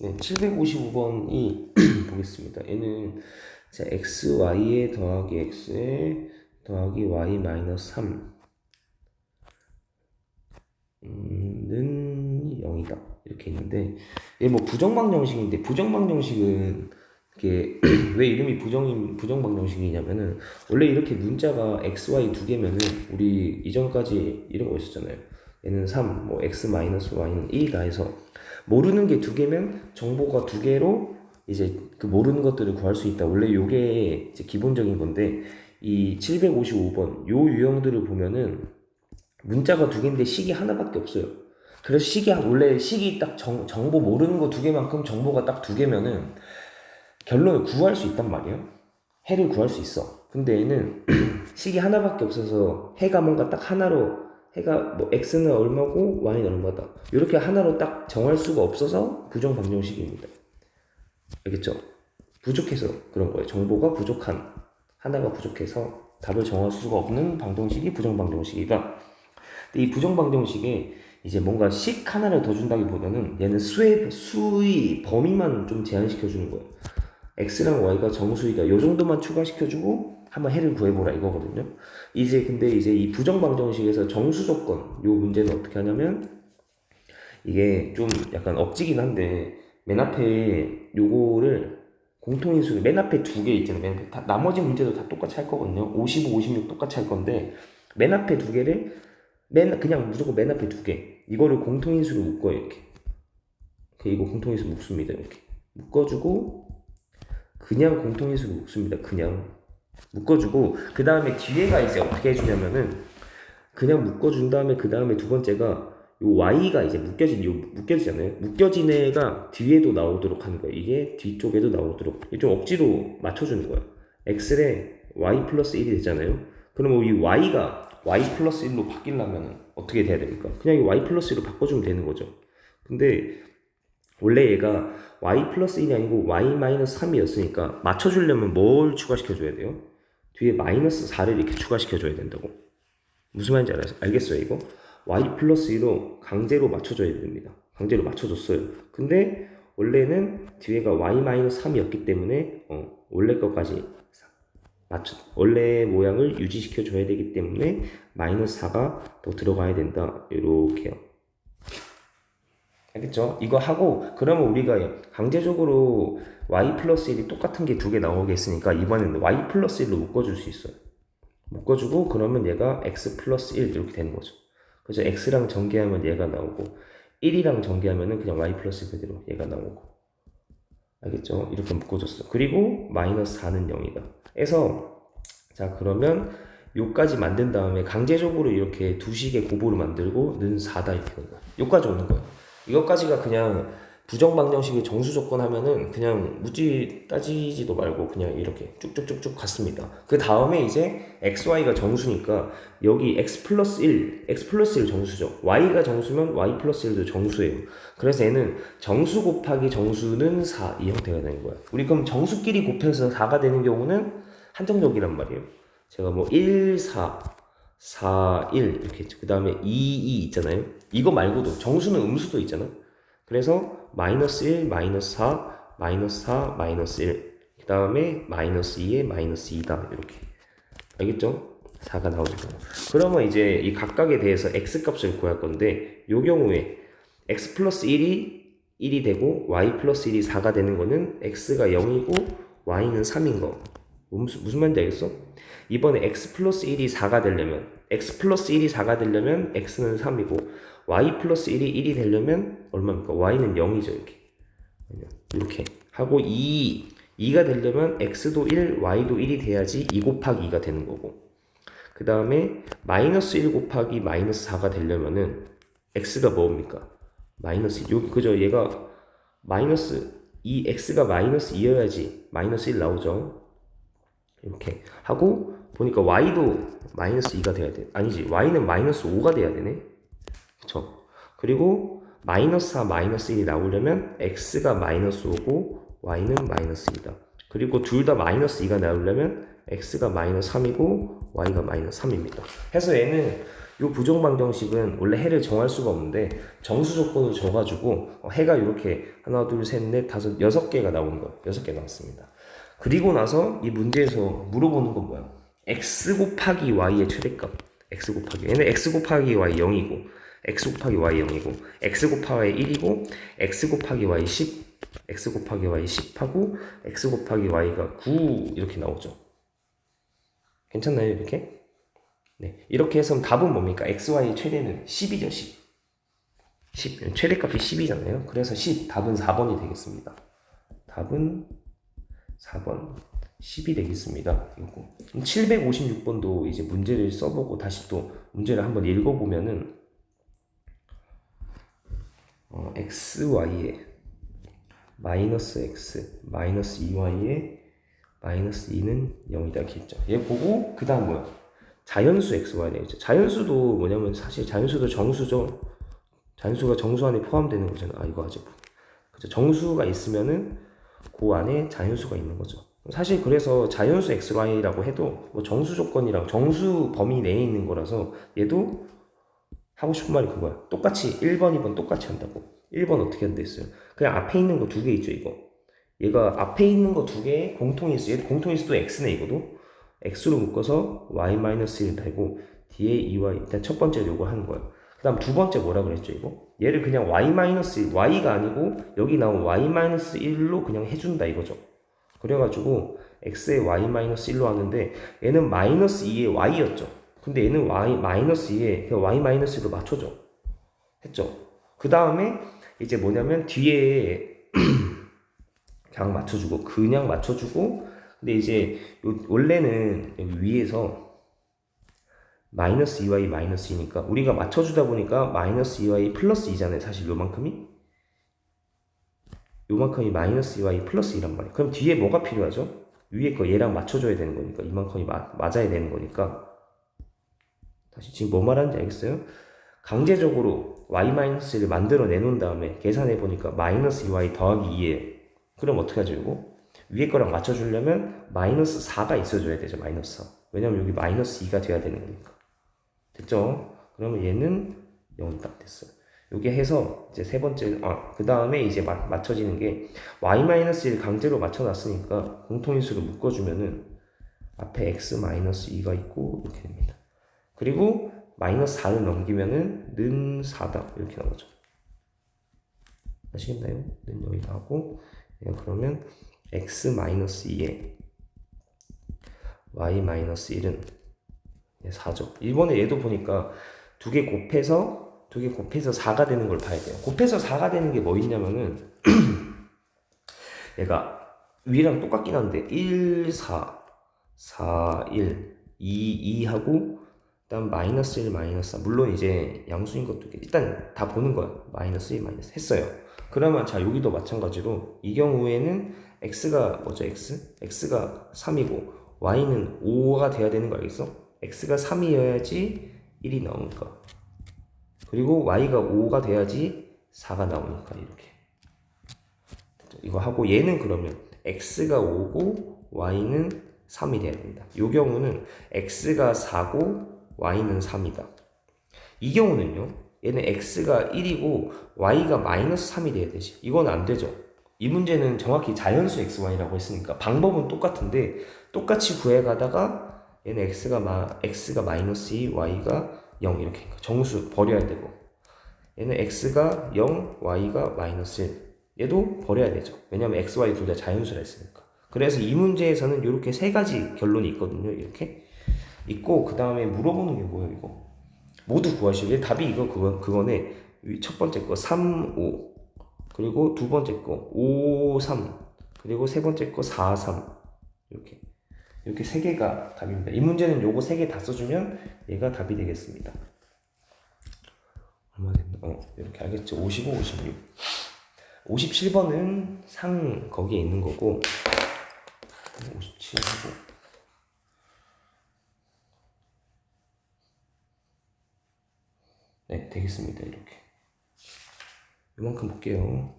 네, 755번이 보겠습니다. 얘는 자, x, y에 더하기 x에 더하기 y 마이너스 3 음, 는 0이다. 이렇게 있는데 얘 뭐 부정방정식인데 부정방정식은 이게 왜 이름이 부정인 부정방정식이냐면은 원래 이렇게 문자가 x, y 두 개면은 우리 이전까지 이런 거 있었잖아요. 얘는 3, 뭐 x 마이너스 y는 1이다 해서 모르는 게 두 개면 정보가 두 개로 이제 그 모르는 것들을 구할 수 있다. 원래 요게 이제 기본적인 건데 이 755번 요 유형들을 보면은 문자가 두 개인데 식이 하나밖에 없어요. 그래서 식이 원래 식이 딱 정, 정보 모르는 거 두 개만큼 정보가 딱 두 개면은 결론을 구할 수 있단 말이에요. 해를 구할 수 있어. 근데 얘는 식이 하나밖에 없어서 해가 뭔가 딱 하나로 해가 뭐 x는 얼마고 y는 얼마다 이렇게 하나로 딱 정할 수가 없어서 부정 방정식입니다. 알겠죠? 부족해서 그런 거예요. 정보가 부족한 하나가 부족해서 답을 정할 수가 없는 방정식이 부정 방정식이다. 근데 이 부정 방정식에 이제 뭔가 식 하나를 더 준다기보다는 얘는 수의 수의 범위만 좀 제한시켜 주는 거예요. x랑 y가 정수이다. 요 정도만 추가시켜 주고 한번 해를 구해보라 이거거든요. 이제 근데 이제 이 부정 방정식에서 정수 조건 요 문제는 어떻게 하냐면 이게 좀 약간 억지긴 한데 맨 앞에 요거를 공통인수를 맨 앞에 두 개 있잖아요. 맨 앞에 다, 나머지 문제도 다 똑같이 할 거거든요. 55, 56 똑같이 할 건데 맨 앞에 두 개를 맨 그냥 무조건 맨 앞에 두 개. 이거를 공통인수로 묶어요. 이렇게 이거 공통인수 묶습니다 이렇게. 묶어주고 그냥 공통인수로 묶습니다. 그냥 묶어주고 그 다음에 뒤에가 이제 어떻게 해주냐면은 그냥 묶어준 다음에 그 다음에 두 번째가 요 y가 이제 묶여진 요 묶여지잖아요. 묶여진 애가 뒤에도 나오도록 하는 거예요. 이게 뒤쪽에도 나오도록 이게 좀 억지로 맞춰주는 거예요. x에 y 플러스 1이 되잖아요. 그러면 이 y가 y 플러스 1로 바뀌려면 어떻게 돼야 됩니까? 그냥 이 y 플러스 1로 바꿔주면 되는 거죠. 근데 원래 얘가 y 플러스 1이 아니고 y 마이너스 3이었으니까 맞춰주려면 뭘 추가시켜줘야 돼요? 뒤에 마이너스 4를 이렇게 추가시켜줘야 된다고. 무슨 말인지 알, 알겠어요, 이거? y 플러스 1로 강제로 맞춰줘야 됩니다. 강제로 맞춰줬어요. 근데 원래는 뒤에가 y 마이너스 3이었기 때문에 어, 원래 것까지 맞춰 원래 모양을 유지시켜 줘야 되기 때문에 마이너스 4가 더 들어가야 된다. 이렇게요. 알겠죠? 이거 하고 그러면 우리가 강제적으로 y 플러스 1이 똑같은 게 두 개 나오겠으니까 이번에는 y 플러스 1로 묶어줄 수 있어요. 묶어주고 그러면 얘가 x 플러스 1 이렇게 되는 거죠. 그래서 x랑 전개하면 얘가 나오고 1이랑 전개하면은 그냥 y 플러스 그대로 얘가 나오고 알겠죠? 이렇게 묶어줬어. 그리고 마이너스 4는 0이다. 해서 자 그러면 요까지 만든 다음에 강제적으로 이렇게 두 식의 고보를 만들고 는 4다 이렇게 거야. 요까지 오는 거야. 이것까지가 그냥 부정방정식의 정수 조건 하면은 그냥 묻지 따지지도 말고 그냥 이렇게 쭉쭉쭉쭉 갔습니다. 그 다음에 이제 x, y가 정수니까 여기 x 플러스 1, x 플러스 1 정수죠. y가 정수면 y 플러스 1도 정수예요. 그래서 얘는 정수 곱하기 정수는 4 이 형태가 되는 거야. 우리 그럼 정수끼리 곱해서 4가 되는 경우는 한정적이란 말이에요. 제가 뭐 1, 4, 4, 1 이렇게. 그 다음에 2, 2 있잖아요. 이거 말고도 정수는 음수도 있잖아. 그래서 마이너스 1, 마이너스 4, 마이너스 4, 마이너스 1. 그 다음에 마이너스 2에 마이너스 2다. 이렇게. 알겠죠? 4가 나오죠. 그러면 이제 이 각각에 대해서 x 값을 구할 건데, 요 경우에 x 플러스 1이 1이 되고, y 플러스 1이 4가 되는 거는 x가 0이고, y는 3인 거. 무슨, 무슨 말인지 알겠어? 이번에 x 플러스 1이 4가 되려면, x 플러스 1이 4가 되려면 x는 3이고, y 플러스 1이 1이 되려면 얼마입니까? y는 0이죠 이렇게 이렇게 하고 2 2가 되려면 x도 1, y도 1이 돼야지 2 곱하기 2가 되는 거고 그 다음에 마이너스 1 곱하기 마이너스 4가 되려면은 x가 뭡니까? 마이너스 여기 그죠 얘가 마이너스 이 x가 마이너스 2여야지 마이너스 1 나오죠 이렇게 하고 보니까 y도 마이너스 2가 돼야 돼 아니지 y는 마이너스 5가 돼야 되네 그쵸? 그리고 마이너스 4, 마이너스 1이 나오려면 x가 마이너스 5고 y는 마이너스 2다. 그리고 둘 다 마이너스 2가 나오려면 x가 마이너스 3이고 y가 마이너스 3입니다. 해서 얘는 이 부정방정식은 원래 해를 정할 수가 없는데 정수 조건을 줘가지고 어, 해가 이렇게 하나 둘 셋 넷 다섯 여섯 개가 나오는 거예요. 여섯 개 나왔습니다. 그리고 나서 이 문제에서 물어보는 건 뭐야? x 곱하기 y의 최대값. x 곱하기 얘는 x 곱하기 y 0이고 x 곱하기 y 0이고 x 곱하기 y 1이고 x 곱하기 y 10 x 곱하기 y 10하고 x 곱하기 y가 9 이렇게 나오죠. 괜찮나요 이렇게? 네 이렇게 해서 답은 뭡니까? x, y 최대는 10이죠 10. 10 최대값이 10이잖아요. 그래서 10 답은 4번이 되겠습니다. 답은 4번 10이 되겠습니다. 이거 756번도 이제 문제를 써보고 다시 또 문제를 한번 읽어보면은 어, x, y에 마이너스 x 마이너스 2y에 마이너스 2는 0이다 이렇게 했죠. 얘 보고 그 다음 뭐야? 자연수 x, y 되겠죠. 자연수도 뭐냐면 사실 자연수도 정수죠. 자연수가 정수 안에 포함되는 거잖아. 아 이거 아직 그죠? 정수가 있으면은 그 안에 자연수가 있는 거죠. 사실 그래서 자연수 xy라고 해도 뭐 정수 조건이랑 정수 범위 내에 있는 거라서 얘도 하고 싶은 말이 그거야. 똑같이 1번, 2번 똑같이 한다고. 1번 어떻게 한다 했어요? 그냥 앞에 있는 거 두 개 있죠, 이거. 얘가 앞에 있는 거 두 개에 공통인수, 얘도 공통인수도 x네, 이거도. x로 묶어서 y-1 되고, 뒤에 2y, 일단 첫 번째 요거 하는 거야. 그 다음 두 번째 뭐라 그랬죠, 이거? 얘를 그냥 y-1, y가 아니고, 여기 나온 y-1로 그냥 해준다, 이거죠. 그래가지고, x에 y-1로 하는데, 얘는 마이너스 2에 y였죠. 근데 얘는 y 마이너스 2에 그냥 y 마이너스로 맞춰줘. 했죠. 그 다음에 이제 뭐냐면 뒤에 그냥 맞춰주고 그냥 맞춰주고 근데 이제 요- 원래는 여기 위에서 마이너스 2y 마이너스 2니까 우리가 맞춰주다 보니까 마이너스 2y 플러스 2잖아요. 사실 요만큼이 요만큼이 마이너스 2y 플러스 2란 말이에요. 그럼 뒤에 뭐가 필요하죠? 위에 거 얘랑 맞춰줘야 되는 거니까 이만큼이 마, 맞아야 되는 거니까 다시 지금 뭐 말하는지 알겠어요? 강제적으로 y-를 만들어 내놓은 다음에 계산해 보니까 마이너스 2y 더하기 2에 그럼 어떻게 하죠 이거? 위에 거랑 맞춰주려면 마이너스 4가 있어줘야 되죠 마이너스 4 왜냐면 여기 마이너스 2가 돼야 되는 거니까 됐죠? 그러면 얘는 0이 딱 됐어요 요게 해서 이제 세 번째 아 그 다음에 이제 마, 맞춰지는 게 y-를 강제로 맞춰놨으니까 공통인수를 묶어주면은 앞에 x-2가 있고 이렇게 됩니다 그리고 마이너스 4를 넘기면은 는 4다 이렇게 나오죠. 아시겠나요? 는 여기 나오고 예, 그러면 x 마이너스 2에 y 마이너스 1은 4죠. 이번에 얘도 보니까 두 개 곱해서 두 개 곱해서 4가 되는 걸 봐야 돼요. 곱해서 4가 되는 게 뭐 있냐면은 얘가 위랑 똑같긴 한데 1, 4, 4, 1, 2, 2 하고 그다음 마이너스 1 마이너스 4 물론 이제 양수인 것도 일단 다 보는 거야. 마이너스 1 마이너스 했어요. 그러면 자 여기도 마찬가지로 이 경우에는 x가 뭐죠 x? x가 3이고 y는 5가 돼야 되는 거 알겠어 x가 3이어야지 1이 나오니까 그리고 y가 5가 돼야지 4가 나오니까 이렇게? 이거 하고 얘는 그러면 x가 5고 y는 3이 돼야 된다 이 경우는 x가 4고 y는 3이다. 이 경우는요, 얘는 x가 1이고 y가 마이너스 3이 돼야 되지. 이건 안 되죠. 이 문제는 정확히 자연수 xy라고 했으니까 방법은 똑같은데 똑같이 구해가다가 얘는 x가 마 x가 마이너스 2, y가 0 이렇게 정수 버려야 되고. 얘는 x가 0, y가 마이너스 1 얘도 버려야 되죠. 왜냐하면 x, y 둘 다 자연수라 했으니까. 그래서 이 문제에서는 이렇게 세 가지 결론이 있거든요. 이렇게. 있고 그 다음에 물어보는 게 뭐예요 이거? 모두 구하시게 답이 이거 그거 그거네. 위- 첫 번째 거 3, 5 그리고 두 번째 거 5, 3 그리고 세 번째 거 4, 3 이렇게 이렇게 세 개가 답입니다 이 문제는 요거 세 개 다 써주면 얘가 답이 되겠습니다 얼마 됐나 어 이렇게 알겠죠 55, 56 57번은 상 거기에 있는 거고 57하고 네, 되겠습니다. 이렇게. 이만큼 볼게요.